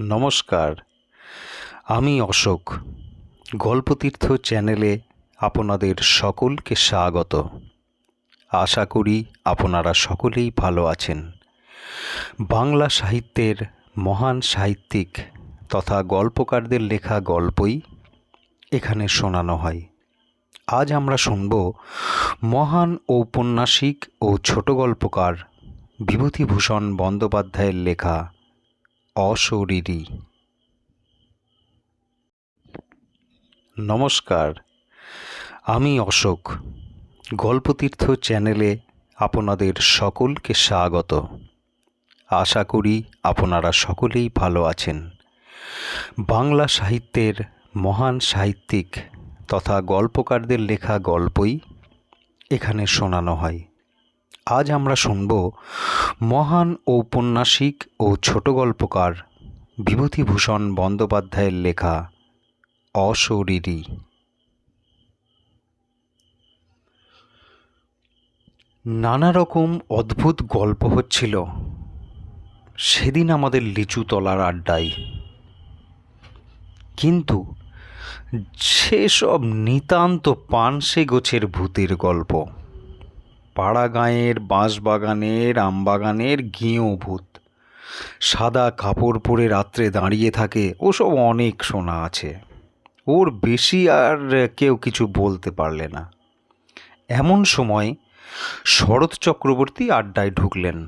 নমস্কার। আমি অশোক। গল্পতীর্থ চ্যানেলে আপনাদের সকলকে স্বাগত। আশা করি আপনারা সকলেই ভালো আছেন। বাংলা সাহিত্যের মহান সাহিত্যিক তথা গল্পকারদের লেখা গল্পই এখানে শোনানো হয়। আজ আমরা শুনব মহান ঔপন্যাসিক ও ছোট গল্পকার বিভূতিভূষণ বন্দ্যোপাধ্যায়ের লেখা অশরীরী। নমস্কার, আমি অশোক। গল্পতীর্থ চ্যানেলে আপনাদের সকলকে স্বাগত। আশা করি আপনারা সকলেই ভালো আছেন। বাংলা সাহিত্যের মহান সাহিত্যিক তথা গল্পকারদের লেখা গল্পই এখানে শোনানো হয়। আজ আমরা শুনব মহান ঔপন্যাসিক ও ছোট গল্পকার বিভূতিভূষণ বন্দ্যোপাধ্যায়ের লেখা অশরীরী। নানা রকম অদ্ভুত গল্প হচ্ছিল। সেদিন আমাদের লিচু তলার আড্ডায়। কিন্তু সেসব নিতান্ত পানসে গোছের ভূতের গল্প। পাড়া গাঁয়ের বাঁশবাগানের, আমবাগানের গেঁয়ো ভূত। সাদা কাপড় পরে রাত্রে দাঁড়িয়ে থাকে, ওসব অনেক শোনা আছে। ওর বেশি আর কেউ কিছু বলতে পারলে না। এমন সময় শরৎ চক্রবর্তী আড্ডায় ঢুকলেন।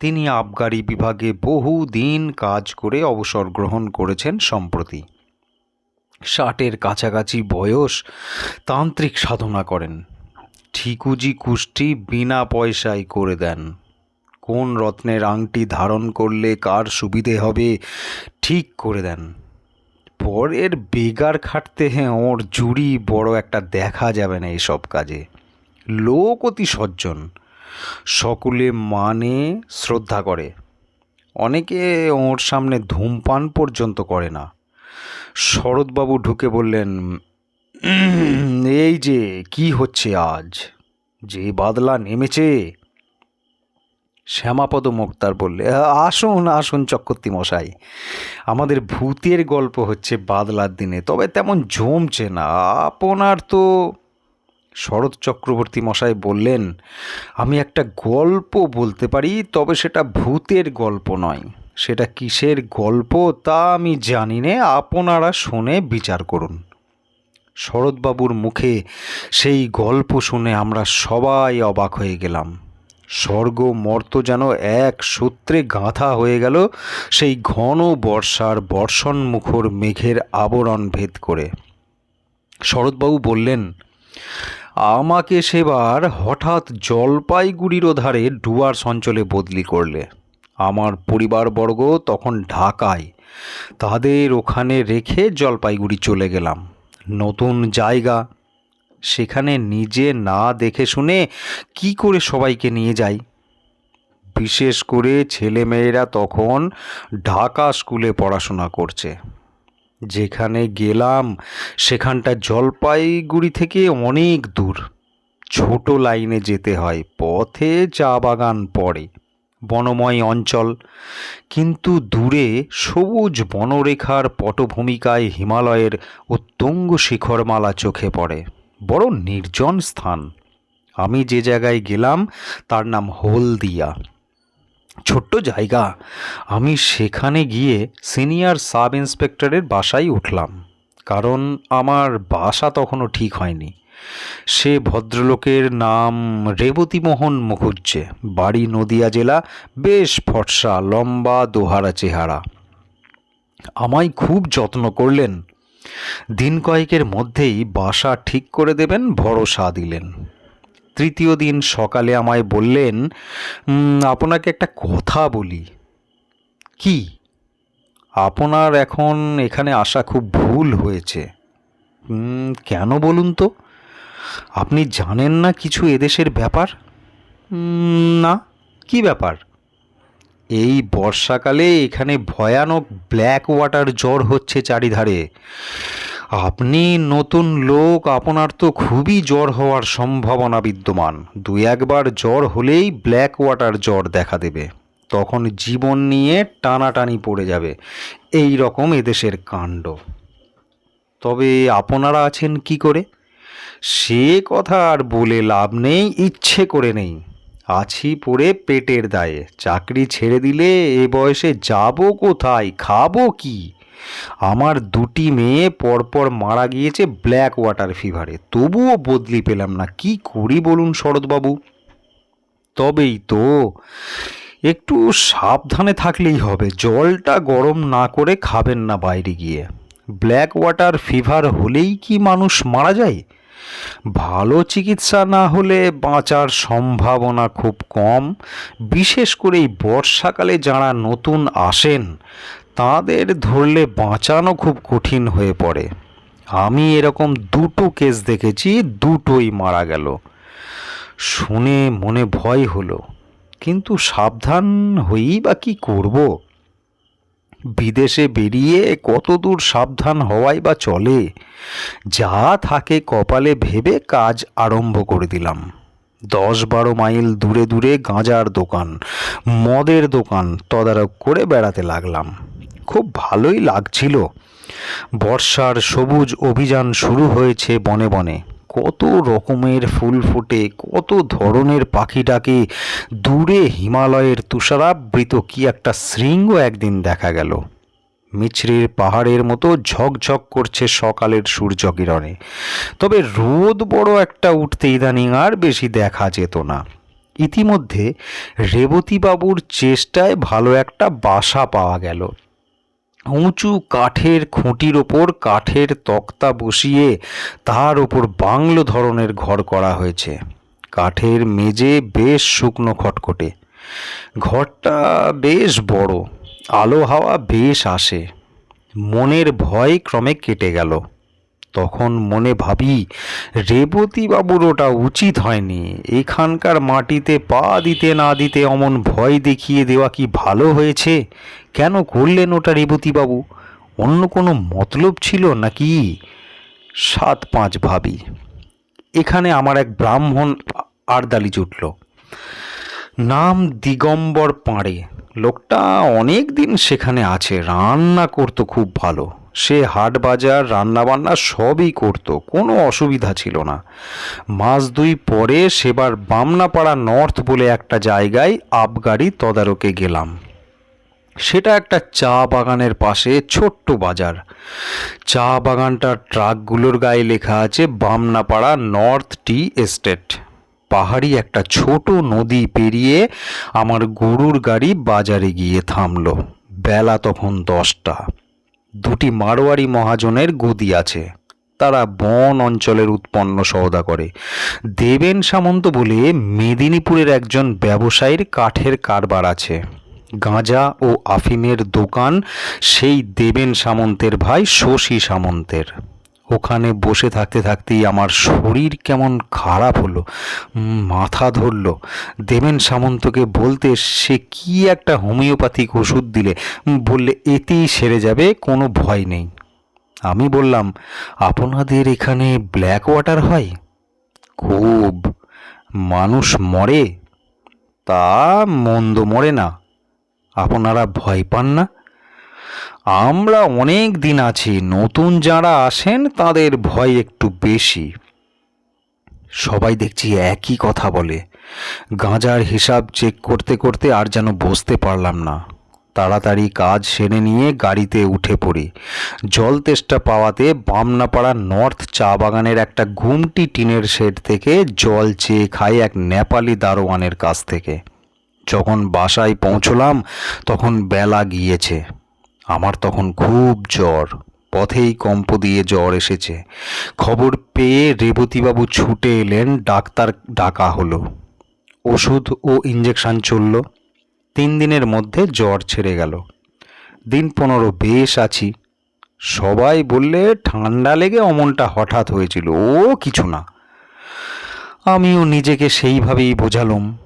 তিনি আবগারি বিভাগে বহু দিন কাজ করে অবসর গ্রহণ করেছেন সম্প্রতি। ষাটের কাছাকাছি বয়স তান্ত্রিক সাধনা করেন। ঠিকুজি কুষ্টি বিনা পয়সায় করে দেন। কোন রত্নের আংটি ধারণ করলে কার সুবিধে হবে ঠিক করে দেন। পরের বেগার খাটতে হ্যাঁ ওর জুড়ি বড় একটা দেখা যাবে না এসব কাজে। লোক অতি সজ্জন সকলে মানে শ্রদ্ধা করে। অনেকে ওর সামনে ধূমপান পর্যন্ত করে না। শরৎবাবু ঢুকে বললেন "উম, এই যে কি হচ্ছে আজ? যে বাদলা নেমেছে। শ্যামাপদ মুক্তার বললে, আসুন আসুন চক্রবর্তী মশাই আমাদের ভূতের গল্প হচ্ছে বাদলার দিনে, তবে তেমন জমছে না। আপনার তো শরৎ চক্রবর্তী মশাই বললেন, আমি একটা গল্প বলতে পারি, তবে সেটা ভূতের গল্প নয়। সেটা কিসের গল্প তা আমি জানি না, আপনারা শুনে বিচার করুন। শরৎবাবুর মুখে সেই গল্প শুনে আমরা সবাই অবাক হয়ে গেলাম। স্বর্গ মর্ত যেন এক সূত্রে গাঁথা হয়ে গেল সেই ঘন বর্ষার বর্ষণ মুখর মেঘের আবরণ ভেদ করে। শরৎবাবু বললেন, আমাকে সেবার হঠাৎ জলপাইগুড়ির ধারে ডুয়ার অঞ্চলে বদলি করলে। আমার পরিবারবর্গ তখন ঢাকায়। তাদের ওখানে রেখে জলপাইগুড়ি চলে গেলাম। নতুন জায়গা। সেখানে নিজে না দেখে শুনে কি করে সবাইকে নিয়ে যাই? বিশেষ করে ছেলেমেয়েরা তখন ঢাকা স্কুলে পড়াশোনা করছে। যেখানে গেলাম, সেখানটা জলপাইগুড়ি থেকে অনেক দূর। ছোট লাইনে যেতে হয়, পথে চা বাগান পড়ে। বনময় অঞ্চল। কিন্তু দূরে সবুজ বনরেখার পটভূমিকায় হিমালয়ের উত্তুঙ্গ শিখরমালা চোখে পড়ে। বড় নির্জন স্থান। আমি যে জায়গায় গেলাম, তার নাম হলদিয়া। ছোট্ট জায়গা। আমি সেখানে গিয়ে সিনিয়র সাব ইন্সপেক্টরের বাসায় উঠলাম। কারণ আমার বাসা তখনও ঠিক হয়নি। সে ভদ্রলোকের নাম রেবতীমোহন মুখুজ্জে। বাড়ি নদিয়া জেলা, বেশ ফর্সা, লম্বা দোহারা চেহারা। আমায় খুব যত্ন করলেন। দিন কয়েকের মধ্যেই বাসা ঠিক করে দেবেন, ভরসা দিলেন। তৃতীয় দিন সকালে আমায় বললেন আপনাকে একটা কথা বলি। কি? আপনার এখন এখানে আসা খুব ভুল হয়েছে। কেন বলুন তো? আপনি জানেন না কিছু এদেশের ব্যাপার? না। কি ব্যাপার? এই বর্ষাকালে এখানে ভয়ানক ব্ল্যাক ওয়াটার জ্বর হচ্ছে চারিধারে। আপনি নতুন লোক, আপনার তো খুবই জ্বর হওয়ার সম্ভাবনা বিদ্যমান। দু একবার জ্বর হলেই ব্ল্যাক ওয়াটার জ্বর দেখা দেবে। তখন জীবন নিয়ে টানাটানি পড়ে যাবে। এই রকম এদেশের কাণ্ড। তবে আপনারা আছেন কি করে? সে কথা আর বলে লাভ নেই, ইচ্ছে করে নেই। আছি পড়ে পেটের দায়ে। চাকরি ছেড়ে দিলে এ বয়সে যাব কোথায়, খাব কি? আমার দুটি মেয়ে পরপর মারা গিয়েছে ব্ল্যাক ওয়াটার ফিভারে। তবুও বদলি পেলাম না। কি করি বলুন শরৎবাবু? তবেই তো একটু সাবধানে থাকলেই হবে। জলটা গরম না করে খাবেন না বাইরে গিয়ে। ব্ল্যাক ওয়াটার ফিভার হলেই কি মানুষ মারা যায়? ভালো চিকিৎসা না হলে বাঁচার সম্ভাবনা খুব কম। বিশেষ করে এই বর্ষাকালে যারা নতুন আসেন, তাদের ধরলে বাঁচানো খুব কঠিন হয়ে পড়ে। আমি এরকম দুটো কেস দেখেছি, দুটোই মারা গেল। শুনে মনে ভয় হলো, কিন্তু সাবধান হয়েই বা কী করব? বিদেশে বেরিয়ে কতদূর সাবধান হওয়াই বা চলে? যা থাকে কপালে ভেবে কাজ আরম্ভ করে দিলাম। দশ বারো মাইল দূরে দূরে গাঁজার দোকান, মদের দোকান তদারক করে বেড়াতে লাগলাম। খুব ভালোই লাগছিল। বর্ষার সবুজ অভিযান শুরু হয়েছে বনে বনে। কত রকমের ফুল ফোটে, কত ধরনের পাখি ডাকে দূরে হিমালয়ের তুষারাবৃত কি একটা শৃঙ্গ একদিন দেখা গেল। মিছরির পাহাড়ের মতো ঝকঝক করছে সকালের সূর্যকিরণে। তবে রোদ বড় একটা উঠতে ইদানিং আর বেশি দেখা যেত না। ইতিমধ্যে রেবতীবাবুর চেষ্টায় ভালো একটা বাসা পাওয়া গেল। উঁচু কাঠের খুঁটির ওপর কাঠের তক্তা বসিয়ে তার ওপর বাংলো ধরনের ঘর করা হয়েছে। কাঠের মেজে বেশ শুকনো খটখটে। ঘরটা বেশ বড়, আলো হাওয়া বেশ আসে। মনের ভয় ক্রমে কেটে গেল। তখন মনে ভাবি রেবতী বাবুর ওটা উচিত হয়নি। এখানকার মাটিতে পা দিতে না দিতে অমন ভয় দেখিয়ে দেওয়া কি ভালো হয়েছে? কেন করলেন ওটা রেবতীবাবু? অন্য কোনো মতলব ছিল নাকি? সাত পাঁচ ভাবি। এখানে আমার এক ব্রাহ্মণ আরদালি জুটল। নাম দিগম্বর পাঁড়ে। লোকটা অনেক দিন সেখানে আছে, রান্না করতো খুব ভালো। সে হাট বাজার, রান্নাবান্না সবই করত, কোনো অসুবিধা ছিল না। মাস দুই পরে সেবার বামনাপাড়া নর্থ বলে একটা জায়গায় আবগাড়ি তদারকে গেলাম। সেটা একটা চা বাগানের পাশে ছোট্ট বাজার। চা বাগানটার ট্রাকগুলোর গায়ে লেখা আছে বামনাপাড়া নর্থ টি এস্টেট। পাহাড়ি একটা ছোট নদী পেরিয়ে আমার গরুর গাড়ি বাজারে গিয়ে থামলো। বেলা তখন দশটা। দুটি মারোয়ারি মহাজনের গদি আছে। তারা বন অঞ্চলের উৎপন্ন সওদা করে। দেবেন সামন্ত বলে মেদিনীপুরের একজন ব্যবসায়ীর কাঠের কারবার আছে। গাঁজা ও আফিমের দোকান সেই দেবেন সামন্তের ভাই শশী সামন্তের। ওখানে বসে থাকতে থাকতেই আমার শরীর কেমন খারাপ হলো মাথা ধরলো। দেবেন সামন্তকে বলতে সে কি একটা হোমিওপ্যাথিক ওষুধ দিলে বললে এতেই সেরে যাবে, কোনো ভয় নেই। আমি বললাম, আপনাদের এখানে ব্ল্যাক ওয়াটার হয়? খুব। মানুষ মরে, তা মন্দ মরে না। আপনারা ভয় পান না? আমরা অনেক দিন আছি, নতুন যারা আসেন তাদের ভয় একটু বেশি। সবাই দেখছি একই কথা বলে। গাঁজার হিসাব চেক করতে করতে আর যেন বসতে পারলাম না। তাড়াতাড়ি কাজ সেরে নিয়ে গাড়িতে উঠে পড়ি। জল তেষ্টা পাওয়াতে বামনাপাড়া নর্থ চা বাগানের একটা ঘুমটি টিনের শেড থেকে জল চেয়ে খাই এক নেপালি দারোয়ানের কাছ থেকে। যখন বাসায় পৌঁছলাম, তখন বেলা গিয়েছে। আমার তখন খুব জ্বর, পথেই কম্প দিয়ে জ্বর এসেছে। খবর পেয়ে রেবতীবাবু ছুটে এলেন, ডাক্তার ডাকা হলো। ওষুধ ও ইঞ্জেকশন চলল। তিন দিনের মধ্যে জ্বর ছেড়ে গেল। দিন পনেরো বেশ আছি। সবাই বললে ঠান্ডা লেগে অমনটা হঠাৎ হয়েছিল, ও কিছু না। আমিও নিজেকে সেইভাবেই বোঝালুম।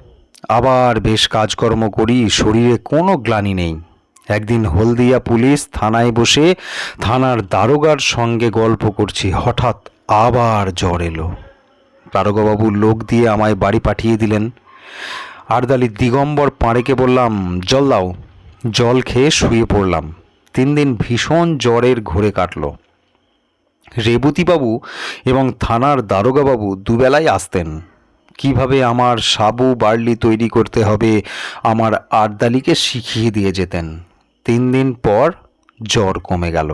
আবার বেশ কাজকর্ম করি, শরীরে কোনো গ্লানি নেই। একদিন হলদিয়া পুলিশ থানায় বসে থানার দারোগার সঙ্গে গল্প করছি। হঠাৎ আবার জ্বর এলো। দারোগাবাবু লোক দিয়ে আমায় বাড়ি পাঠিয়ে দিলেন। আরদালি দিগম্বর পাড়েকে বললাম, জল দাও। জল খেয়ে শুয়ে পড়লাম। তিন দিন ভীষণ জ্বরের ঘোরে কাটল। রেবতীবাবু এবং থানার দারোগাবাবু দুবেলায় আসতেন। কীভাবে আমার সাবু বার্লি তৈরি করতে হবে, আমার আরদালিকে শিখিয়ে দিয়ে যেতেন। তিন দিন পর জ্বর কমে গেল।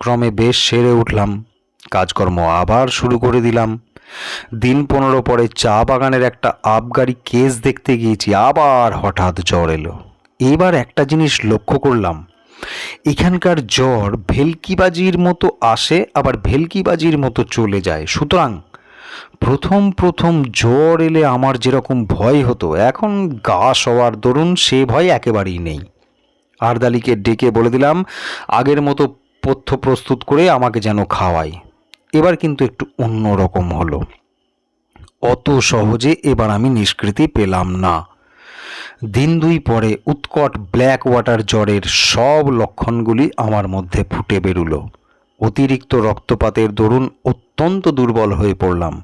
ক্রমে বেশ সেরে উঠলাম, কাজকর্ম আবার শুরু করে দিলাম। দিন পনেরো পরে চা বাগানের একটা আবগারি কেস দেখতে গিয়েছি, আবার হঠাৎ জ্বর এলো। এবার একটা জিনিস লক্ষ্য করলাম, এখানকার জ্বর ভেলকিবাজির মতো আসে, আবার ভেলকিবাজির মতো চলে যায়। সুতরাং প্রথম প্রথম জ্বর এলে আমার যেরকম ভয় হতো, এখন গা সবার দরুন সে ভয় একেবারেই নেই। আরদালিকে ডেকে বলে দিলাম, আগের মতো পথ্য প্রস্তুত করে আমাকে যেন খাওয়ায়। এবার কিন্তু একটু অন্য রকম হলো। অত সহজে এবার আমি নিষ্কৃতি পেলাম না। দিন দুই পরে উৎকট ব্ল্যাক ওয়াটার জ্বরের সব লক্ষণগুলি আমার মধ্যে ফুটে বেরুলো। অতিরিক্ত রক্তপাতের দরুন অত্যন্ত দুর্বল হয়ে পড়লাম।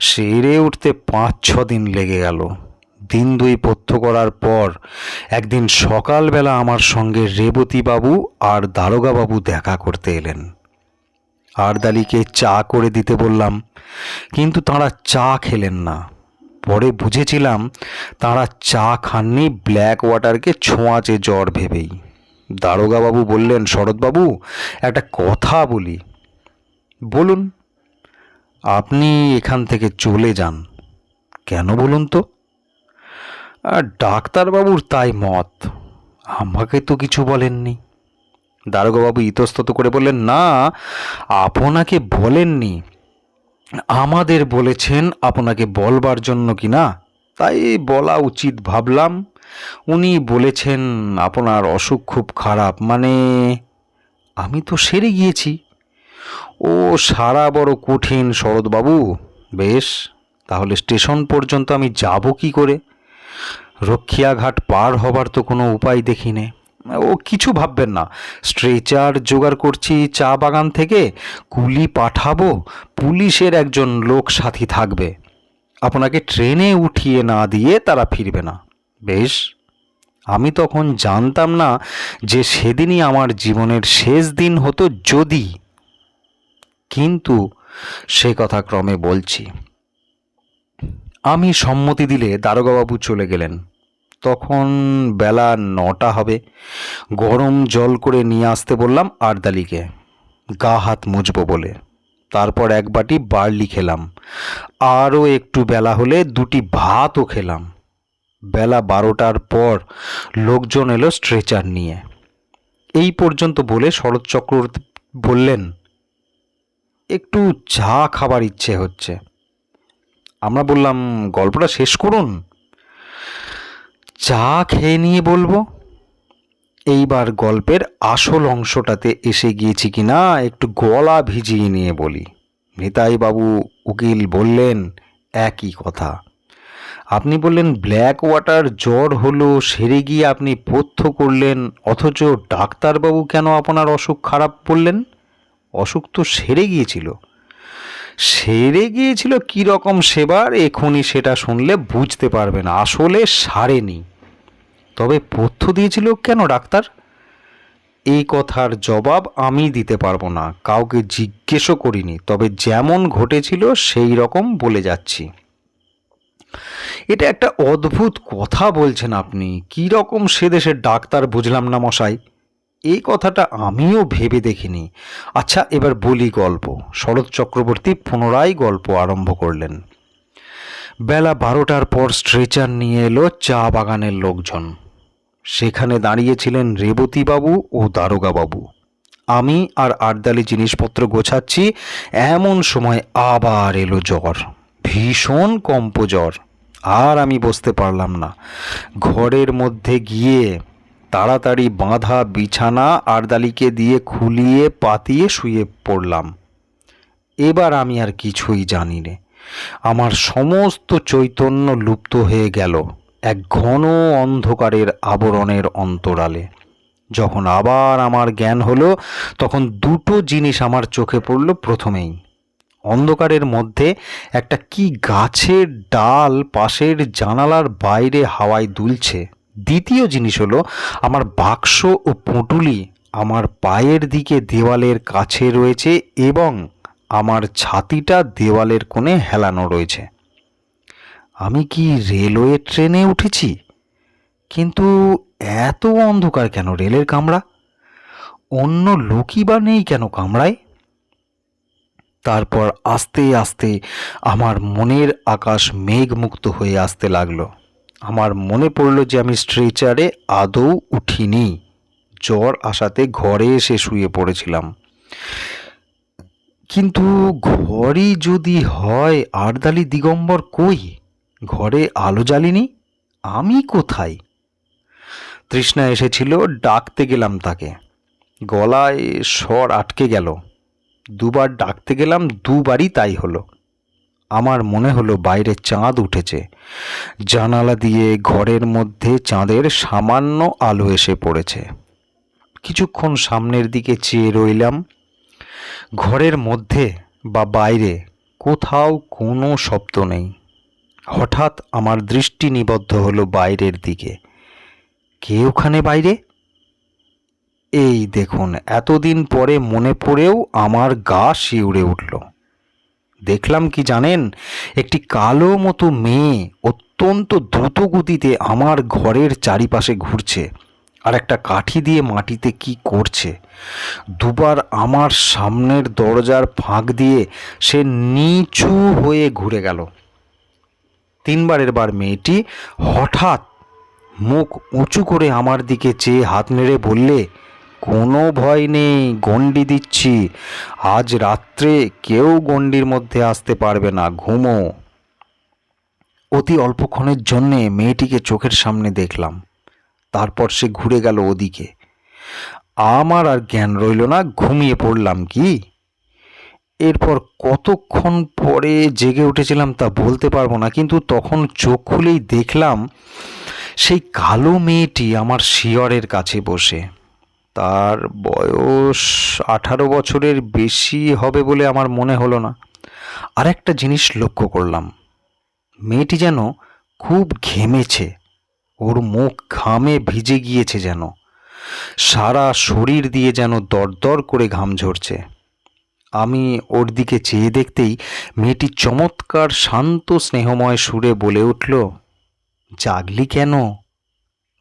সেরে উঠতে পাঁচ ছ দিন লেগে গেল। দিন দুই পথ্য করার পর একদিন সকালবেলা আমার সঙ্গে রেবতীবাবু আর দারোগাবাবু দেখা করতে এলেন। আরদালিকে চা করে দিতে বললাম, কিন্তু তাঁরা চা খেলেন না। পরে বুঝেছিলাম তাঁরা চা খাননি, ব্ল্যাক ওয়াটারকে ছোঁয়াচে জ্বর ভেবেই। দারোগাবাবু বললেন, শরৎবাবু, একটা কথা বলি। বলুন, আপনি এখান থেকে চলে যান। কেন বলুন তো? ডাক্তারবাবুর তাই মত। আমাকে তো কিছু বলেননি। দারোগাবাবু ইতস্তত করে বললেন, না, আপনাকে বলেননি। আমাদের বলেছেন আপনাকে বলবার জন্য কি না? তাই বলা উচিত ভাবলাম। উনি বলেছেন আপনার অসুখ খুব খারাপ। মানে আমি তো সেরে গিয়েছি। ও সারা বড় কঠিন শরৎবাবু। বেশ, তাহলে স্টেশন পর্যন্ত আমি যাব কি করে? রক্ষিয়াঘাট পার হবার তো কোনো উপায় দেখি নে ও কিছু ভাববেন না। স্ট্রেচার জোগাড় করছি, চা বাগান থেকে কুলি পাঠাবো, পুলিশের একজন লোক সাথী থাকবে। আপনাকে ট্রেনে উঠিয়ে না দিয়ে তারা ফিরবে না। বেশ, আমি তখন জানতাম না যে সেদিনই আমার জীবনের শেষ দিন হতো যদি। কিন্তু সে কথা ক্রমে বলছি। আমি সম্মতি দিলে দারোগাবাবু চলে গেলেন। তখন বেলা নটা হবে। গরম জল করে নিয়ে আসতে বললাম আরদালিকে। গা হাত মুছবো বলে। তারপর এক বাটি বার্লি খেলাম। আরও একটু বেলা হলে দুটি ভাতও খেলাম। বেলা বারোটার পর লোকজন এলো স্ট্রেচার নিয়ে। এই পর্যন্ত বলে শরৎ বললেন, একটু চা খাবার ইচ্ছে হচ্ছে। আমরা বললাম, গল্পটা শেষ করুন। চা খেয়ে নিয়ে বলব? এইবার গল্পের আসল অংশটাতে এসে গিয়েছি কি না একটু গলা ভিজিয়ে নিয়ে বলি। নিতাই বাবু উকিল বললেন, একই কথা। আপনি বললেন, ব্ল্যাক ওয়াটার জ্বর হলো, সেরে গিয়ে আপনি পথ্য করলেন, অথচ ডাক্তারবাবু কেন আপনার অসুখ খারাপ বললেন? অসুখ তো সেরে গিয়েছিল। সেরে গিয়েছিল কী রকম সেবার, এখনই সেটা শুনলে বুঝতে পারবেন, আসলে সারেনি। তবে পথ্য দিয়েছিল কেন ডাক্তার? এই কথার জবাব আমি দিতে পারব না, কাউকে জিজ্ঞেসও করিনি, তবে যেমন ঘটেছিল সেই রকম বলে যাচ্ছি। এটা একটা অদ্ভুত কথা বলছেন আপনি, কী রকম সে দেশের ডাক্তার বুঝলাম না মশাই। এই কথাটা আমিও ভেবে দেখিনি। আচ্ছা এবার বলি গল্প। শরৎ চক্রবর্তী পুনরায় গল্প আরম্ভ করলেন। বেলা বারোটার পর স্ট্রেচার নিয়ে এলো চা বাগানের লোকজন। সেখানে দাঁড়িয়েছিলেন রেবতীবাবু ও দারোগাবাবু। আমি আর আটদালি জিনিসপত্র গোছাচ্ছি, এমন সময় আবার এলো জ্বর, ভীষণ কম্প জ্বর আর আমি বসতে পারলাম না। ঘরের মধ্যে গিয়ে তাড়াতাড়ি বাঁধা বিছানা আরদালিকে দিয়ে খুলিয়ে পাতিয়ে শুয়ে পড়লাম। এবার আমি আর কিছুই জানি নে। আমার সমস্ত চৈতন্য লুপ্ত হয়ে গেল। এক ঘন অন্ধকারের আবরণের অন্তরালে। যখন আবার আমার জ্ঞান হলো, তখন দুটো জিনিস আমার চোখে পড়ল প্রথমেই। অন্ধকারের মধ্যে একটা কি গাছের ডাল পাশের জানালার বাইরে হাওয়ায় দুলছে। দ্বিতীয় জিনিস হলো, আমার বাক্স ও পুঁটুলি আমার পায়ের দিকে দেওয়ালের কাছে রয়েছে এবং আমার ছাতিটা দেওয়ালের কোণে হেলানো রয়েছে। আমি কি রেলওয়ে ট্রেনে উঠেছি? কিন্তু এত অন্ধকার কেন রেলের কামরা? অন্য লোকই বা নেই কেন কামরায়? তারপর আস্তে আস্তে আমার মনের আকাশ মেঘমুক্ত হয়ে আসতে লাগল। আমার মনে পড়ল যে আমি স্ট্রেচারে আদৌ উঠিনি। জ্বর আসাতে ঘরে এসে শুয়ে পড়েছিলাম। কিন্তু ঘরই যদি হয়, আরদালি দিগম্বর কই? ঘরে আলো জ্বালিনি? আমি কোথায়? তৃষ্ণা এসেছিল, ডাকতে গেলাম তাকে। গলায় স্বর আটকে গেল। দুবার ডাকতে গেলাম, দুবারই তাই হলো। আমার মনে হলো বাইরে চাঁদ উঠেছে। জানালা দিয়ে ঘরের মধ্যে চাঁদের সামান্য আলো এসে পড়েছে। কিছুক্ষণ সামনের দিকে চেয়ে রইলাম। ঘরের মধ্যে বা বাইরে কোথাও কোনো শব্দ নেই। হঠাৎ আমার দৃষ্টি নিবদ্ধ হলো বাইরের দিকে। কে ওখানে বাইরে? এই দেখুন, এতদিন পরে মনে পড়েও আমার গা শিউড়ে উঠল। দেখলাম কি জানেন, একটি কালো মতো মেয়ে অত্যন্ত দ্রুত গতিতে আমার ঘরের চারিপাশে ঘুরছে আর একটা কাঠি দিয়ে মাটিতে কি করছে। দুবার আমার সামনের দরজার ফাঁক দিয়ে সে নিচু হয়ে ঘুরে গেল। তিনবারের বার মেয়েটি হঠাৎ মুখ উঁচু করে আমার দিকে চেয়ে হাত নেড়ে বললে, কোনো ভয় নেই, গণ্ডি দিচ্ছি। আজ রাত্রে কেউ গণ্ডির মধ্যে আসতে পারবে না, ঘুমো। অতি অল্পক্ষণের জন্যে মেয়েটিকে চোখের সামনে দেখলাম। তারপর সে ঘুরে গেল ওদিকে। আমার আর জ্ঞান রইল না, ঘুমিয়ে পড়লাম কি? এরপর কতক্ষণ পরে জেগে উঠেছিলাম তা বলতে পারব না, কিন্তু তখন চোখ খুলেই দেখলাম সেই কালো মেয়েটি আমার শিয়রের কাছে বসে। তার বয়স আঠারো বছরের বেশি হবে বলে আমার মনে হলো না। আর একটা জিনিস লক্ষ্য করলাম। মেয়েটি যেন খুব ঘেমেছে, ওর মুখ ঘামে ভিজে গিয়েছে যেন। সারা শরীর দিয়ে যেন দরদর করে ঘাম ঝরছে। আমি ওর দিকে চেয়ে দেখতেই মেয়েটি চমৎকার শান্ত স্নেহময় সুরে বলে উঠল, জাগলি কেন?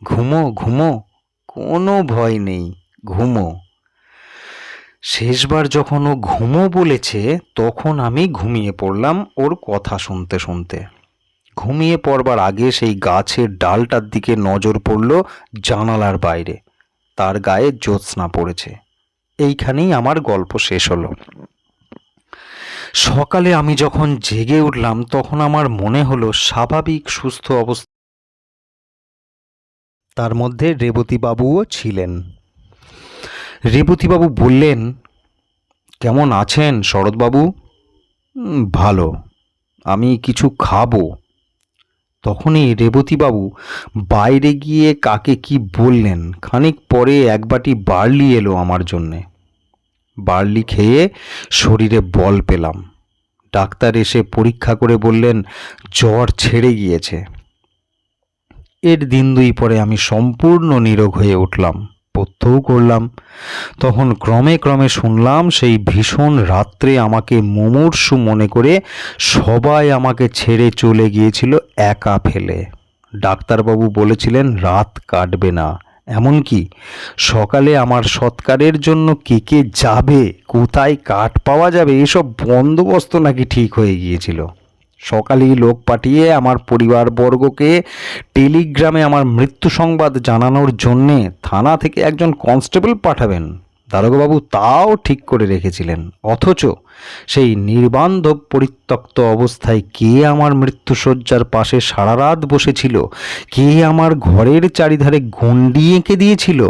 ঘুমো ঘুমো, কোনো ভয় নেই, ঘুমো। শেষবার যখন ও ঘুমো বলেছে, তখন আমি ঘুমিয়ে পড়লাম ওর কথা শুনতে শুনতে। ঘুমিয়ে পড়বার আগে সেই গাছের ডালটার দিকে নজর পড়ল জানালার বাইরে। তার গায়ে জ্যোৎস্না পড়েছে। এইখানেই আমার গল্প শেষ হলো। সকালে আমি যখন জেগে উঠলাম তখন আমার মনে হলো স্বাভাবিক সুস্থ অবস্থা। তার মধ্যে রেবতীবাবুও ছিলেন। রেবতীবাবু বললেন কেমন আছেন শরৎবাবু? "উম, ভালো। আমি কিছু খাব। তখনই রেবতীবাবু বাইরে গিয়ে কাকে কি বললেন খানিক পরে এক বাটি বার্লি এলো আমার জন্যে। বার্লি খেয়ে শরীরে বল পেলাম। ডাক্তার এসে পরীক্ষা করে বললেন, জ্বর ছেড়ে গিয়েছে। এর দিন দুই পরে আমি সম্পূর্ণ নিরোগ হয়ে উঠলাম, পথ্যও করলাম। তখন ক্রমে ক্রমে শুনলাম সেই ভীষণ রাত্রে আমাকে মুমূর্ষু মনে করে সবাই আমাকে ছেড়ে চলে গিয়েছিল একা ফেলে। ডাক্তারবাবু বলেছিলেন, রাত কাটবে না। এমনকি সকালে আমার সৎকারের জন্য কে কে যাবে? কোথায় কাঠ পাওয়া যাবে? এসব বন্দোবস্ত নাকি ঠিক হয়ে গিয়েছিল। সকালেই লোক পাঠিয়ে আমার পরিবারবর্গকে টেলিগ্রামে আমার মৃত্যু সংবাদ জানানোর জন্যে থানা থেকে একজন কনস্টেবল পাঠাবেন। দারোগাবাবু তাও ঠিক করে রেখেছিলেন। অথচ সেই নির্বান্ধব পরিত্যক্ত অবস্থায় কে আমার মৃত্যুসজ্জার পাশে সারা রাত বসেছিল? কে আমার ঘরের চারিধারে গণ্ডি এঁকে দিয়েছিল?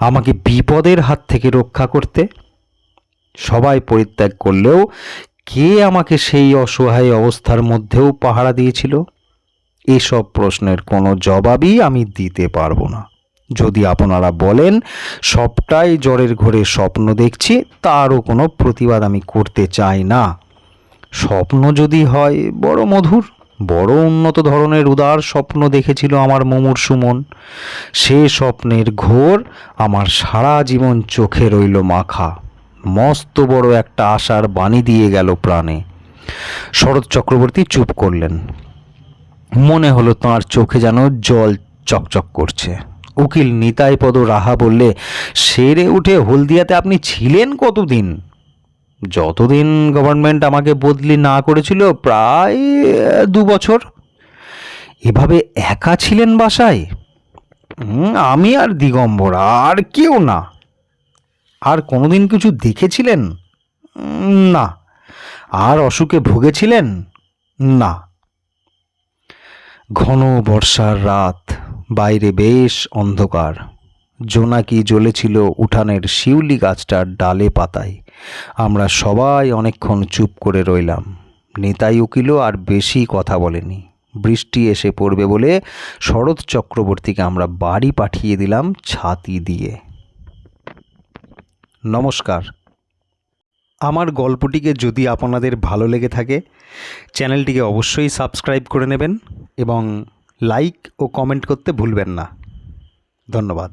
আমাকে বিপদের হাত থেকে রক্ষা করতে? সবাই পরিত্যাগ করলেও কে আমাকে সেই অসহায় অবস্থার মধ্যেও পাহারা দিয়েছিল? এসব প্রশ্নের কোনো জবাবই আমি দিতে পারব না। যদি আপনারা বলেন, সবটাই জ্বরের ঘরে স্বপ্ন দেখছি, তারও কোনো প্রতিবাদ আমি করতে চাই না। স্বপ্ন যদি হয়, বড় মধুর, বড় উন্নত ধরনের উদার স্বপ্ন দেখেছিল আমার মুমূর সুমন। সে স্বপ্নের ঘোর আমার সারা জীবন চোখে রইল মাখা। মস্ত বড় একটা আশার বাণী দিয়ে গেল প্রাণে। শরৎ চক্রবর্তী চুপ করলেন। মনে হলো তাঁর চোখে যেন জল চকচক করছে। উকিল নিতাইপদ রাহা বললে, সেরে উঠে হলদিয়াতে আপনি ছিলেন কতদিন? যতদিন গভর্নমেন্ট আমাকে বদলি না করেছিল, প্রায় দু বছর। এভাবে একা ছিলেন বাসায়? আমি আর দিগম্বর, আর কেউ না। আর কোনোদিন কিছু দেখেছিলেন? না। আর অসুখে ভুগেছিলেন? না। ঘন বর্ষার রাত বাইরে বেশ অন্ধকার। জোনাকি জ্বলেছিল উঠানের শিউলি গাছটার ডালে পাতায়। আমরা সবাই অনেকক্ষণ চুপ করে রইলাম। নেতাই উকিলও আর বেশি কথা বলেনি। বৃষ্টি এসে পড়বে বলে শরৎ চক্রবর্তীকে আমরা বাড়ি পাঠিয়ে দিলাম ছাতি দিয়ে। নমস্কার। আমার গল্পটিকে যদি আপনাদের ভালো লেগে থাকে, চ্যানেলটিকে অবশ্যই সাবস্ক্রাইব করে নেবেন এবং লাইক ও কমেন্ট করতে ভুলবেন না। ধন্যবাদ।